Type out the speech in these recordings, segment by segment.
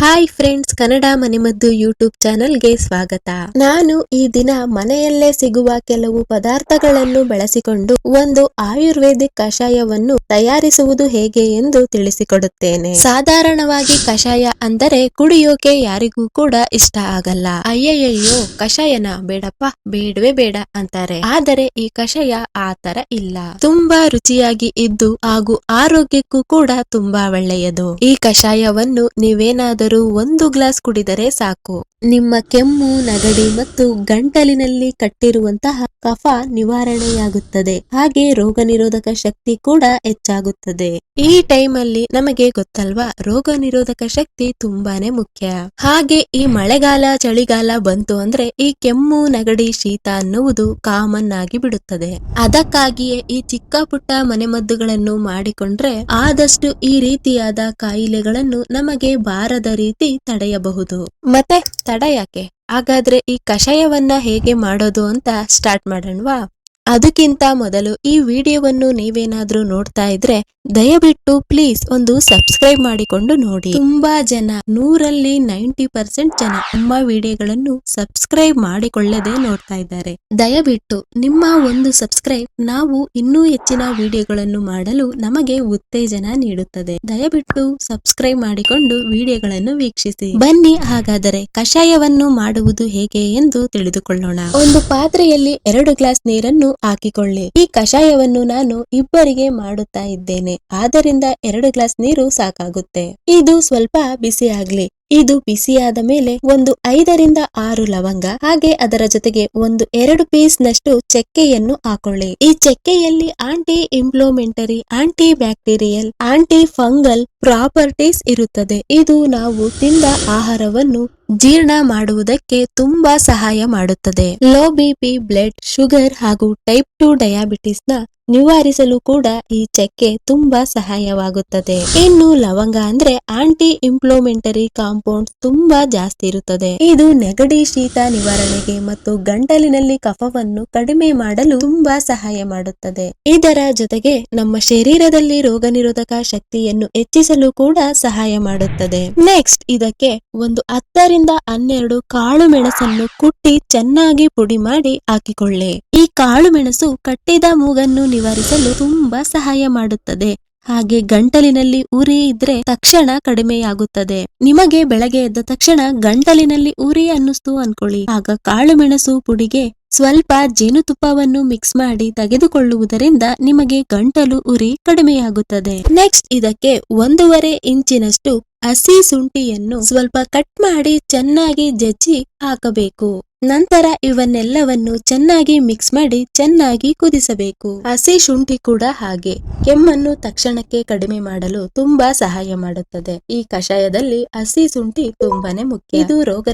Hi friends Kannada ಮನೆಮದ್ದು YouTube ಚಾನೆಲ್ಗೆ ಸ್ವಾಗತ. ನಾನು ಈ ದಿನ ಮನೆಯಲ್ಲೇ ಸಿಗುವ ಕೆಲವು ಪದಾರ್ಥಗಳನ್ನು ಬಳಸಿಕೊಂಡು ಒಂದು ಆಯುರ್ವೇದಿಕ್ ಕಷಾಯವನ್ನು ತಯಾರಿಸುವುದು ಹೇಗೆ ಎಂದು ತಿಳಿಸಿಕೊಡುತ್ತೇನೆ. ಸಾಧಾರಣವಾಗಿ ಕಷಾಯ ಅಂದರೆ ಕುಡಿಯೋಕೆ ಯಾರಿಗೂ ಕೂಡ ಇಷ್ಟ ಆಗಲ್ಲ. ಅಯ್ಯಯ್ಯೋ ಕಷಾಯನ ಬೇಡಪ್ಪ, ಬೇಡವೇ ಬೇಡ ಅಂತಾರೆ. ಆದರೆ ಈ ಕಷಾಯ ಆತರ ತರ ಇಲ್ಲ. ತುಂಬಾ ರುಚಿಯಾಗಿ ಇದ್ದು ಹಾಗೂ ಆರೋಗ್ಯಕ್ಕೂ ಕೂಡ ತುಂಬಾ ಒಳ್ಳೆಯದು. ಈ ಕಷಾಯವನ್ನು ನೀವೇನಾದರೂ ಒಂದು ಗ್ಲಾಸ್ ಕುಡಿದರೆ ಸಾಕು. ನಿಮ್ಮ ಕೆಮ್ಮು, ನಗಡಿ ಮತ್ತು ಗಂಟಲಿನಲ್ಲಿ ಕಟ್ಟಿರುವಂತಹ ಕಫ ನಿವಾರಣೆಯಾಗುತ್ತದೆ. ಹಾಗೆ ರೋಗ ನಿರೋಧಕ ಶಕ್ತಿ ಕೂಡ ಹೆಚ್ಚಾಗುತ್ತದೆ. ಈ ಟೈಮ್ ಅಲ್ಲಿ ನಮಗೆ ಗೊತ್ತಲ್ವಾ ರೋಗ ನಿರೋಧಕ ಶಕ್ತಿ ತುಂಬಾನೇ ಮುಖ್ಯ. ಹಾಗೆ ಈ ಮಳೆಗಾಲ, ಚಳಿಗಾಲ ಬಂತು ಅಂದ್ರೆ ಈ ಕೆಮ್ಮು, ನಗಡಿ, ಶೀತ ಅನ್ನುವುದು ಕಾಮನ್ ಆಗಿ ಬಿಡುತ್ತದೆ. ಅದಕ್ಕಾಗಿಯೇ ಈ ಚಿಕ್ಕ ಪುಟ್ಟ ಮನೆಮದ್ದುಗಳನ್ನು ಮಾಡಿಕೊಂಡ್ರೆ ಆದಷ್ಟು ಈ ರೀತಿಯಾದ ಕಾಯಿಲೆಗಳನ್ನು ನಮಗೆ ಬಾರದ ರೀತಿ ತಡೆಯಬಹುದು. ಮತ್ತೆ ತಡ ಯಾಕೆ? ಹಾಗಾದ್ರೆ ಈ ಕಷಾಯವನ್ನ ಹೇಗೆ ಮಾಡೋದು ಅಂತ ಸ್ಟಾರ್ಟ್ ಮಾಡೋಣವಾ? ಅದಕ್ಕಿಂತ ಮೊದಲು ಈ ವಿಡಿಯೋವನ್ನು ನೀವೇನಾದ್ರೂ ನೋಡ್ತಾ ಇದ್ರೆ ದಯವಿಟ್ಟು ಪ್ಲೀಸ್ ಒಂದು ಸಬ್ಸ್ಕ್ರೈಬ್ ಮಾಡಿಕೊಂಡು ನೋಡಿ. ತುಂಬಾ ಜನ, ನೂರಲ್ಲಿ ನೈಂಟಿ ಪರ್ಸೆಂಟ್ ಜನ ನಮ್ಮ ವಿಡಿಯೋಗಳನ್ನು ಸಬ್ಸ್ಕ್ರೈಬ್ ಮಾಡಿಕೊಳ್ಳದೆ ನೋಡ್ತಾ ಇದ್ದಾರೆ. ದಯವಿಟ್ಟು ನಿಮ್ಮ ಒಂದು ಸಬ್ಸ್ಕ್ರೈಬ್ ನಾವು ಇನ್ನೂ ಹೆಚ್ಚಿನ ವಿಡಿಯೋಗಳನ್ನು ಮಾಡಲು ನಮಗೆ ಉತ್ತೇಜನ ನೀಡುತ್ತದೆ. ದಯವಿಟ್ಟು ಸಬ್ಸ್ಕ್ರೈಬ್ ಮಾಡಿಕೊಂಡು ವಿಡಿಯೋಗಳನ್ನು ವೀಕ್ಷಿಸಿ. ಬನ್ನಿ ಹಾಗಾದರೆ ಕಷಾಯವನ್ನು ಮಾಡುವುದು ಹೇಗೆ ಎಂದು ತಿಳಿದುಕೊಳ್ಳೋಣ. ಒಂದು ಪಾತ್ರೆಯಲ್ಲಿ ಎರಡು ಗ್ಲಾಸ್ ನೀರನ್ನು ಹಾಕಿಕೊಳ್ಳಿ. ಈ ಕಷಾಯವನ್ನು ನಾನು ಇಬ್ಬರಿಗೆ ಮಾಡುತ್ತಾ ಇದ್ದೇನೆ. ಆದ್ದರಿಂದ ಎರಡು ಗ್ಲಾಸ್ ನೀರು ಸಾಕಾಗುತ್ತೆ. ಇದು ಸ್ವಲ್ಪ ಬಿಸಿ ಆಗ್ಲಿ ಇದು ಬಿಸಿಯಾದ ಮೇಲೆ ಒಂದು ಐದರಿಂದ ಆರು ಲವಂಗ. ಹಾಗೆ ಅದರ ಜೊತೆಗೆ ಒಂದು ಎರಡು ಪೀಸ್ ನಷ್ಟು ಚಕ್ಕೆಯನ್ನು ಹಾಕೊಳ್ಳಿ. ಈ ಚಕ್ಕೆಯಲ್ಲಿ anti inflammatory anti bacterial anti fungal properties ಇರುತ್ತದೆ. ಇದು ನಾವು ತಿಂದ ಆಹಾರವನ್ನು ಜೀರ್ಣ ಮಾಡುವುದಕ್ಕೆ ತುಂಬಾ ಸಹಾಯ ಮಾಡುತ್ತದೆ. ಲೋ ಬಿಪಿ ಬ್ಲಡ್ ಶುಗರ್ ಹಾಗೂ ಟೈಪ್ ಟು ಡಯಾಬಿಟಿಸ್ನ ನಿವಾರಿಸಲು ಕೂಡ ಈ ಚಕ್ಕೆ ತುಂಬಾ ಸಹಾಯವಾಗುತ್ತದೆ. ಇನ್ನು ಲವಂಗ ಅಂದ್ರೆ ಆಂಟಿ ಇಂಪ್ಲೋಮೆಂಟರಿ ಕಾಂಪೌಂಡ್ ತುಂಬಾ ಜಾಸ್ತಿ ಇರುತ್ತದೆ. ಇದು ನೆಗಡಿ ಶೀತ ನಿವಾರಣೆಗೆ ಮತ್ತು ಗಂಟಲಿನಲ್ಲಿ ಕಫವನ್ನು ಕಡಿಮೆ ಮಾಡಲು ತುಂಬಾ ಸಹಾಯ ಮಾಡುತ್ತದೆ. ಇದರ ಜೊತೆಗೆ ನಮ್ಮ ಶರೀರದಲ್ಲಿ ರೋಗ ನಿರೋಧಕ ಶಕ್ತಿಯನ್ನು ಹೆಚ್ಚಿಸಲು ಕೂಡ ಸಹಾಯ ಮಾಡುತ್ತದೆ. ನೆಕ್ಸ್ಟ್ ಇದಕ್ಕೆ ಒಂದು ಹತ್ತರಿಂದ ಹನ್ನೆರಡು ಕಾಳು ಮೆಣಸನ್ನು ಕುಟ್ಟಿ ಚೆನ್ನಾಗಿ ಪುಡಿ ಮಾಡಿ ಹಾಕಿಕೊಳ್ಳಿ. ಈ ಕಾಳು ಮೆಣಸು ಕಟ್ಟಿದ ಮೂಗನ್ನು ನಿವಾರಿಸಲು ತುಂಬಾ ಸಹಾಯ ಮಾಡುತ್ತದೆ. ಹಾಗೆ ಗಂಟಲಿನಲ್ಲಿ ಉರಿ ಇದ್ರೆ ತಕ್ಷಣ ಕಡಿಮೆಯಾಗುತ್ತದೆ. ನಿಮಗೆ ಬೆಳಗ್ಗೆ ಎದ್ದ ತಕ್ಷಣ ಗಂಟಲಿನಲ್ಲಿ ಉರಿ ಅನ್ನಿಸ್ತು ಅನ್ಕೊಳ್ಳಿ. ಆಗ ಕಾಳು ಮೆಣಸು ಪುಡಿಗೆ ಸ್ವಲ್ಪ ಜೇನುತುಪ್ಪವನ್ನು ಮಿಕ್ಸ್ ಮಾಡಿ ತೆಗೆದುಕೊಳ್ಳುವುದರಿಂದ ನಿಮಗೆ ಗಂಟಲು ಉರಿ ಕಡಿಮೆಯಾಗುತ್ತದೆ. ನೆಕ್ಸ್ಟ್ ಇದಕ್ಕೆ ಒಂದೂವರೆ ಇಂಚಿನಷ್ಟು ಹಸಿ ಶುಂಠಿಯನ್ನು ಸ್ವಲ್ಪ ಕಟ್ ಮಾಡಿ ಚೆನ್ನಾಗಿ ಜಜ್ಜಿ ಹಾಕಬೇಕು. ನಂತರ ಇವನ್ನೆಲ್ಲವನ್ನು ಚೆನ್ನಾಗಿ ಮಿಕ್ಸ್ ಮಾಡಿ ಚೆನ್ನಾಗಿ ಕುದಿಸಬೇಕು. ಹಸಿ ಶುಂಠಿ ಕೂಡ ಹಾಗೆ. ಕೆಮ್ಮನ್ನು ತಕ್ಷಣಕ್ಕೆ ಕಡಿಮೆ ಮಾಡಲು ತುಂಬಾ ಸಹಾಯ ಮಾಡುತ್ತದೆ. ಈ ಕಷಾಯದಲ್ಲಿ ಹಸಿ ಶುಂಠಿ ತುಂಬಾನೇ ಮುಖ್ಯ. ಇದು ರೋಗ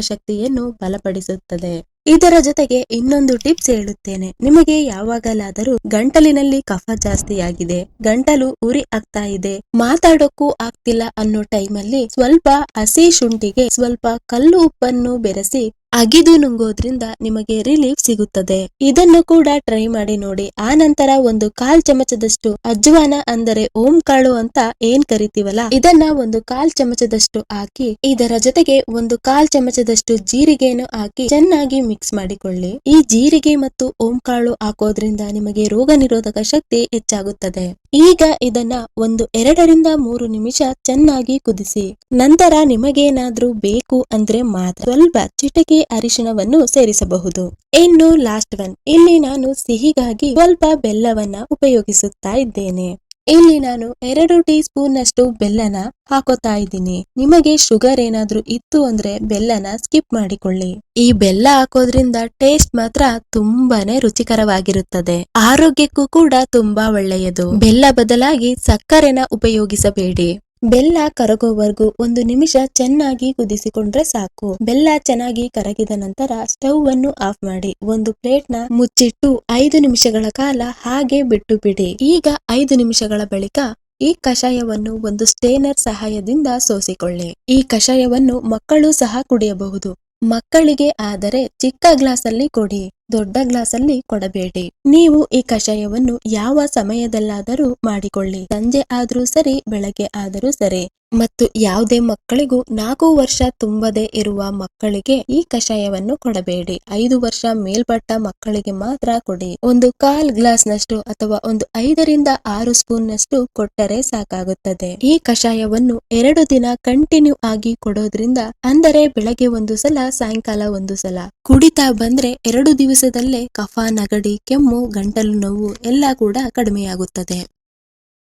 ಶಕ್ತಿಯನ್ನು ಬಲಪಡಿಸುತ್ತದೆ. ಇದರ ಜೊತೆಗೆ ಇನ್ನೊಂದು ಟಿಪ್ಸ್ ಹೇಳುತ್ತೇನೆ. ನಿಮಗೆ ಯಾವಾಗಲಾದರೂ ಗಂಟಲಿನಲ್ಲಿ ಕಫ ಜಾಸ್ತಿ ಆಗಿದೆ, ಗಂಟಲು ಉರಿ ಆಗ್ತಾ ಇದೆ, ಮಾತಾಡೋಕ್ಕೂ ಆಗ್ತಿಲ್ಲ ಅನ್ನೋ ಟೈಮಲ್ಲಿ ಸ್ವಲ್ಪ ಹಸಿ ಶುಂಠಿಗೆ ಸ್ವಲ್ಪ ಕಲ್ಲು ಉಪ್ಪನ್ನು ಬೆರೆಸಿ ಅಗಿದು ನುಂಗೋದ್ರಿಂದ ನಿಮಗೆ ರಿಲೀಫ್ ಸಿಗುತ್ತದೆ. ಇದನ್ನು ಕೂಡ ಟ್ರೈ ಮಾಡಿ ನೋಡಿ. ಆ ನಂತರ ಒಂದು ಕಾಲ್ ಚಮಚದಷ್ಟು ಅಜ್ವಾನ ಅಂದರೆ ಓಂ ಕಾಳು ಅಂತ ಏನ್ ಕರಿತೀವಲ್ಲ, ಇದನ್ನ ಒಂದು ಕಾಲ್ ಚಮಚದಷ್ಟು ಹಾಕಿ, ಇದರ ಜೊತೆಗೆ ಒಂದು ಕಾಲ್ ಚಮಚದಷ್ಟು ಜೀರಿಗೆಯನ್ನು ಹಾಕಿ ಚೆನ್ನಾಗಿ ಮಿಕ್ಸ್ ಮಾಡಿಕೊಳ್ಳಿ. ಈ ಜೀರಿಗೆ ಮತ್ತು ಓಂ ಕಾಳು ಹಾಕೋದ್ರಿಂದ ನಿಮಗೆ ರೋಗ ನಿರೋಧಕ ಶಕ್ತಿ ಹೆಚ್ಚಾಗುತ್ತದೆ. ಈಗ ಇದನ್ನ ಒಂದು ಎರಡರಿಂದ ಮೂರು ನಿಮಿಷ ಚೆನ್ನಾಗಿ ಕುದಿಸಿ, ನಂತರ ನಿಮಗೇನಾದ್ರೂ ಬೇಕು ಅಂದ್ರೆ ಮಾತ್ರ. ಸ್ವಲ್ಪ ಚಿಟಕಿ ಅರಿಶಿಣವನ್ನು ಸೇರಿಸಬಹುದು. ಇನ್ನು ಲಾಸ್ಟ್ ಒನ್ ಇಲ್ಲಿ ನಾನು ಸಿಹಿಗಾಗಿ ಸ್ವಲ್ಪ ಬೆಲ್ಲವನ್ನ ಉಪಯೋಗಿಸುತ್ತಾ ಇದ್ದೇನೆ. ಇಲ್ಲಿ ನಾನು ಎರಡು ಟೀ ಸ್ಪೂನ್ ಅಷ್ಟು ಬೆಲ್ಲನ ಹಾಕೋತಾ ಇದ್ದೀನಿ. ನಿಮಗೆ ಶುಗರ್ ಏನಾದ್ರೂ ಇತ್ತು ಅಂದ್ರೆ ಬೆಲ್ಲನ ಸ್ಕಿಪ್ ಮಾಡಿಕೊಳ್ಳಿ. ಈ ಬೆಲ್ಲ ಹಾಕೋದ್ರಿಂದ ಟೇಸ್ಟ್ ಮಾತ್ರ ತುಂಬಾನೇ ರುಚಿಕರವಾಗಿರುತ್ತದೆ. ಆರೋಗ್ಯಕ್ಕೂ ಕೂಡ ತುಂಬಾ ಒಳ್ಳೆಯದು. ಬೆಲ್ಲ ಬದಲಾಗಿ ಸಕ್ಕರೆನ ಉಪಯೋಗಿಸಬೇಡಿ. ಬೆಲ್ಲ ಕರಗೋವರೆಗೂ ಒಂದು ನಿಮಿಷ ಚೆನ್ನಾಗಿ ಕುದಿಸಿಕೊಂಡ್ರೆ ಸಾಕು. ಬೆಲ್ಲ ಚೆನ್ನಾಗಿ ಕರಗಿದ ನಂತರ ಸ್ಟವ್ ಅನ್ನು ಆಫ್ ಮಾಡಿ. ಒಂದು ಪ್ಲೇಟ್ನ ಮುಚ್ಚಿಟ್ಟು ಐದು ನಿಮಿಷಗಳ ಕಾಲ ಹಾಗೆ ಬಿಟ್ಟು ಬಿಡಿ ಈಗ ಐದು ನಿಮಿಷಗಳ ಬಳಿಕ ಈ ಕಷಾಯವನ್ನು ಒಂದು ಸ್ಟೇನರ್ ಸಹಾಯದಿಂದ ಸೋಸಿಕೊಳ್ಳಿ. ಈ ಕಷಾಯವನ್ನು ಮಕ್ಕಳು ಸಹ ಕುಡಿಯಬಹುದು. ಮಕ್ಕಳಿಗೆ ಆದರೆ ಚಿಕ್ಕ ಗ್ಲಾಸಲ್ಲಿ ಕೊಡಿ, ದೊಡ್ಡ ಗ್ಲಾಸಲ್ಲಿ ಕೊಡಬೇಡಿ. ನೀವು ಈ ಕಷಾಯವನ್ನು ಯಾವ ಸಮಯದಲ್ಲಾದರೂ ಮಾಡಿಕೊಳ್ಳಿ. ಸಂಜೆ ಆದ್ರೂ ಸರಿ, ಬೆಳಗ್ಗೆ ಆದರೂ ಸರಿ. ಮತ್ತು ಯಾವುದೇ ಮಕ್ಕಳಿಗೂ ನಾಲ್ಕು ವರ್ಷ ತುಂಬದೇ ಇರುವ ಮಕ್ಕಳಿಗೆ ಈ ಕಷಾಯವನ್ನು ಕೊಡಬೇಡಿ. ಐದು ವರ್ಷ ಮೇಲ್ಪಟ್ಟ ಮಕ್ಕಳಿಗೆ ಮಾತ್ರ ಕೊಡಿ. ಒಂದು ಕಾಲ್ ಗ್ಲಾಸ್ ನಷ್ಟು ಅಥವಾ ಒಂದು ಐದರಿಂದ ಆರು ಸ್ಪೂನ್ ನಷ್ಟು ಕೊಟ್ಟರೆ ಸಾಕಾಗುತ್ತದೆ. ಈ ಕಷಾಯವನ್ನು ಎರಡು ದಿನ ಕಂಟಿನ್ಯೂ ಆಗಿ ಕೊಡೋದ್ರಿಂದ, ಅಂದರೆ ಬೆಳಗ್ಗೆ ಒಂದು ಸಲ, ಸಾಯಂಕಾಲ ಒಂದು ಸಲ. ಕುಡಿತಾ ಬಂದ್ರೆ ಎರಡು ದಿವಸದಲ್ಲೇ ಕಫ, ನಗಡಿ, ಕೆಮ್ಮು, ಗಂಟಲು ನೋವು ಎಲ್ಲ ಕೂಡ ಕಡಿಮೆಯಾಗುತ್ತದೆ.